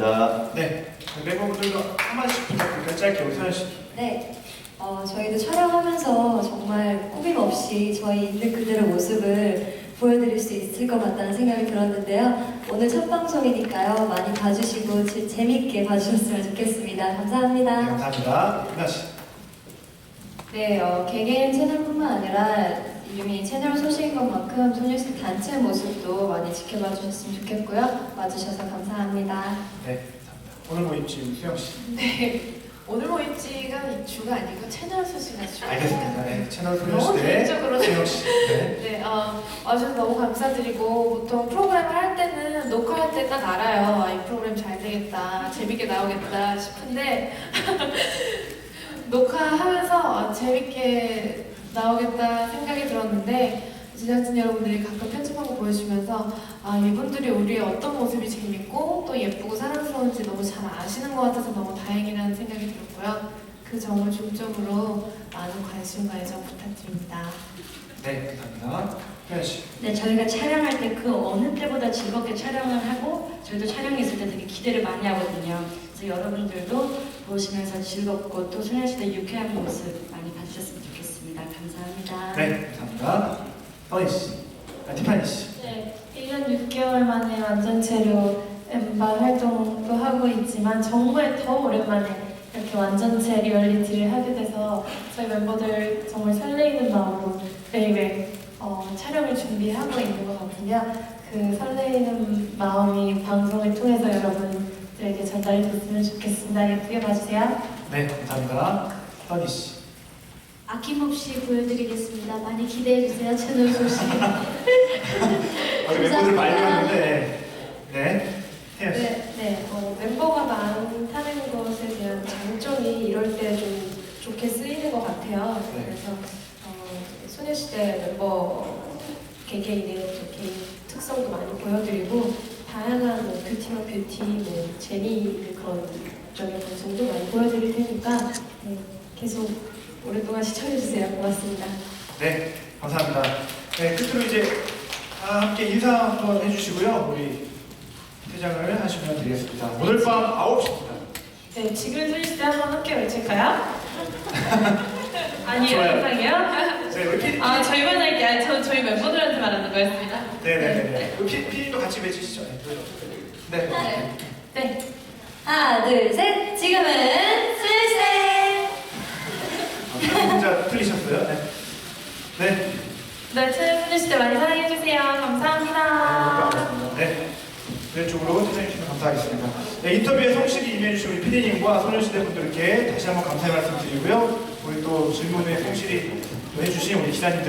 감사합니다. 네, 멤버분들도 한 마디씩 부탁드릴까요? 짧게 우리 서현 씨. 네, 어, 저희도 촬영하면서 정말 꾸밈 없이 저희 있는 그대로 모습을 보여드릴 수 있을 것 같다는 생각이 들었는데요. 오늘 첫 방송이니까요. 많이 봐주시고 재- 재밌게 봐주셨으면 좋겠습니다. 네, 감사합니다. 감사합니다. 은하 씨. 네, 어, 개개인 채널뿐만 아니라 이름이 채널 소식인 것만큼 소녀시 단체 모습도 많이 지켜봐 주셨으면 좋겠고요. 와주셔서 감사합니다. 네, 감사합니다. 오늘 뭐 입지 수영 씨. 네, 오늘 모임지가 주가 아니고 채널 소식가 주. 알겠습니다. 네, 채널 너무 소녀시대 개인적으로 수영 씨. 네. 네, 어, 와주셔서 너무 감사드리고 보통 프로그램을 할 때는 녹화할 때 딱 알아요. 아, 이 프로그램 잘 되겠다, 재밌게 나오겠다 싶은데 녹화하면서 아, 재밌게 나오겠다 생각이 들었는데 제작진 여러분들이 가끔 편집한 거 보여주면서 아 이분들이 우리의 어떤 모습이 재밌고 또 예쁘고 사랑 스러운지 너무 잘 아시는 것 같아서 너무 다행이라는 생각이 들었고요. 그 점을 중점으로 많은 관심과 애정 부탁드립니다. 네, 감사합니다. 씨. 네, 저희가 촬영할 때 그 어느 때보다 즐겁게 촬영을 하고 저희도 촬영이 있을 때 되게 기대를 많이 하거든요. 그래서 여러분들도 보시면서 즐겁고 또 소녀시대 유쾌한 모습 많이 봐주셨으면 좋겠습니다. 감사합니다. 네, 감사합니다. 서희 씨. 아, 티파니 씨. 네, 1년 6개월 만에 완전체로 엠바 활동도 하고 있지만 정말 더 오랜만에 이렇게 완전체 리얼리티를 하게 돼서 저희 멤버들 정말 설레이는 마음으로 매일매일 어, 촬영을 준비하고 있는 것 같은데요. 그 설레이는 마음이 방송을 통해서 여러분들에게 전달이 됐으면 좋겠습니다. 예쁘게 봐주세요. 네, 감사합니다. 서희 씨. 아낌없이 보여드리겠습니다. 많이 기대해주세요. 채널 소식. 아, 멤버들 많이 왔는데. 네. 태연 씨. 네, 네. 어, 멤버가 많다는 것에 대한 장점이 이럴 때 좀 좋게 쓰이는 것 같아요. 네. 그래서 어, 소녀시대 멤버 개개인의 또 개인 특성도 많이 보여드리고 다양한 뭐 뷰티와 뷰티, 뭐 제니 그런 적인 방송도 많이 보여드릴 테니까 네, 계속 오랫동안 시청해주세요. 고맙습니다. 네, 감사합니다. 네, 끝으로 이제 다 함께 인사 한번 해주시고요. 우리 퇴장을 하시면 되겠습니다. 오늘 밤 9시입니다. 네, 지금 소녀시대 한번 함께 외칠까요? 아니에요, 좋아요. 영상이요? 네, 우리 피, 아 저희만 할게 아니 저 저희 멤버들한테 말하는 거였습니다. 네네네. 우리 피, 피디도 같이 외치시죠. 네. 네. 네. 하나, 둘, 셋. 지금은 슬슬. 아, 진짜 틀리셨어요? 네. 네. 네, 채널 소녀시대 많이 사랑해주세요. 감사합니다. 네. 왼쪽으로 퇴장해주시면 감사하겠습니다. 네, 인터뷰에 성실히 임해주신 우리 피디님과 소녀시대 분들께 다시 한번 감사의 말씀 드리고요. 우리 또 질문에 성실히 또 해주신 우리 기자님들